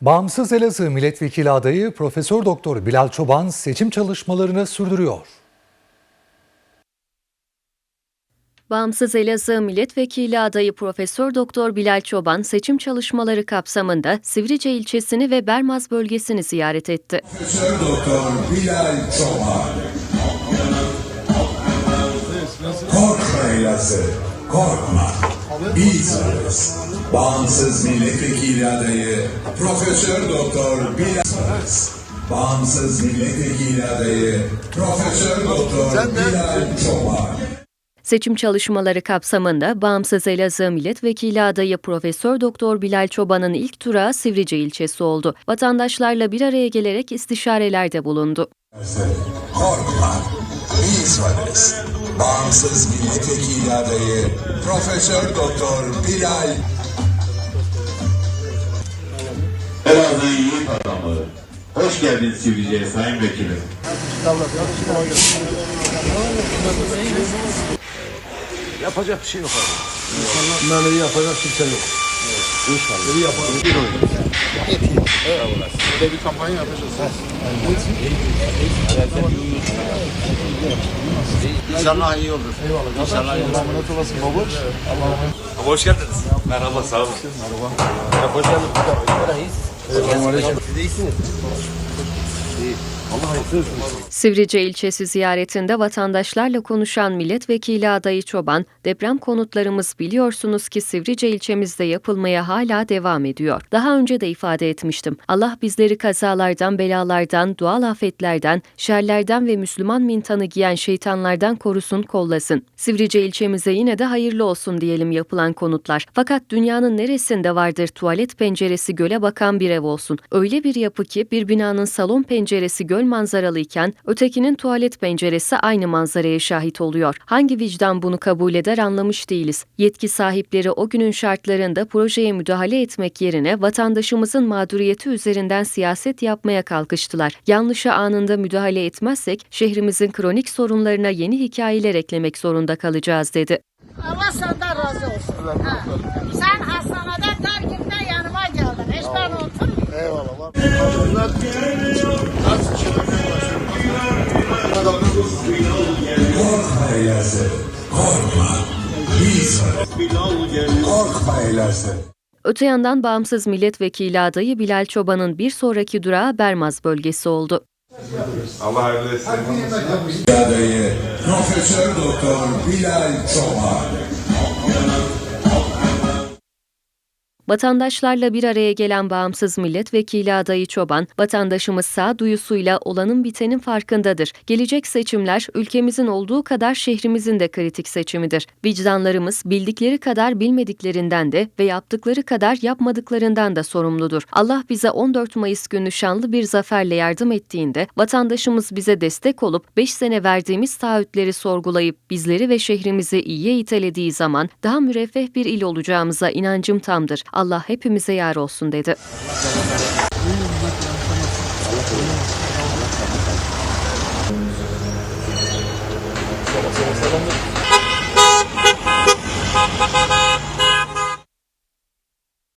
Bağımsız Elazığ Milletvekili adayı Profesör Doktor Bilal Çoban seçim çalışmalarını sürdürüyor. Bağımsız Elazığ Milletvekili adayı Profesör Doktor Bilal Çoban seçim çalışmaları kapsamında Sivrice ilçesini ve Bermaz bölgesini ziyaret etti. Profesör Doktor Bilal Çoban. Korkma Elazığ, korkma. Biz varız. Bağımsız milletvekili adayı Profesör Doktor Bilal. Bağımsız milletvekili adayı Profesör Doktor Bilal Çoban. Seçim çalışmaları kapsamında Bağımsız Elazığ Milletvekili adayı Profesör Doktor Bilal Çoban'ın ilk durağı Sivrice ilçesi oldu. Vatandaşlarla bir araya gelerek istişarelerde bulundu. Korkma. Biz varız. Bağımsız milletvekili adayı Profesör Doktor Bilal Elazığ yiğit adamları. Hoş geldiniz Sivrice'ye Sayın Vekilim. Yapacak bir şey yok abi. İnsanlar yapacak kimse yok. İnşallah. İyi yapalım. Bir oyun. Böyle bir kampanya yapacağız. İnşallah iyi olur. Eyvallah. İnşallah iyi olur. Allah emanet olasın baba. Hoş geldiniz. Merhaba, sağ olun. Merhaba. Hoş geldin. Selamünaleyküm. Siz de iyisiniz. İyi. Sivrice ilçesi ziyaretinde vatandaşlarla konuşan milletvekili adayı Çoban, deprem konutlarımız biliyorsunuz ki Sivrice ilçemizde yapılmaya hala devam ediyor. Daha önce de ifade etmiştim. Allah bizleri kazalardan, belalardan, doğal afetlerden, şerlerden ve Müslüman mintanı giyen şeytanlardan korusun, kollasın. Sivrice ilçemize yine de hayırlı olsun diyelim yapılan konutlar. Fakat dünyanın neresinde vardır tuvalet penceresi göle bakan bir ev olsun? Öyle bir yapı ki bir binanın salon penceresi göl manzaralı iken ötekinin tuvalet penceresi aynı manzaraya şahit oluyor. Hangi vicdan bunu kabul eder anlamış değiliz. Yetki sahipleri o günün şartlarında projeye müdahale etmek yerine vatandaşımızın mağduriyeti üzerinden siyaset yapmaya kalkıştılar. Yanlışa anında müdahale etmezsek şehrimizin kronik sorunlarına yeni hikayeler eklemek zorunda kalacağız dedi. Allah senden razı olsun. Ha. Sen hastaneden der günde yanıma geldin. Hiç ben. Eyvallah. var. Bunlar nasıl çevirmeye başlıyor? Korkma Elazığ, korkma. Biz varız. Korkma Elazığ. Öte yandan bağımsız milletvekili adayı Bilal Çoban'ın bir sonraki durağı Bermaz bölgesi oldu. Allah hayırlı etsin. adayı Profesör Doktor Bilal Çoban. Vatandaşlarla bir araya gelen bağımsız milletvekili adayı Çoban, vatandaşımız sağduyusuyla olanın bitenin farkındadır. Gelecek seçimler ülkemizin olduğu kadar şehrimizin de kritik seçimidir. Vicdanlarımız bildikleri kadar bilmediklerinden de ve yaptıkları kadar yapmadıklarından da sorumludur. Allah bize 14 Mayıs günü şanlı bir zaferle yardım ettiğinde vatandaşımız bize destek olup 5 sene verdiğimiz taahhütleri sorgulayıp bizleri ve şehrimizi iyiye itelediği zaman daha müreffeh bir il olacağımıza inancım tamdır. Allah hepimize yar olsun dedi.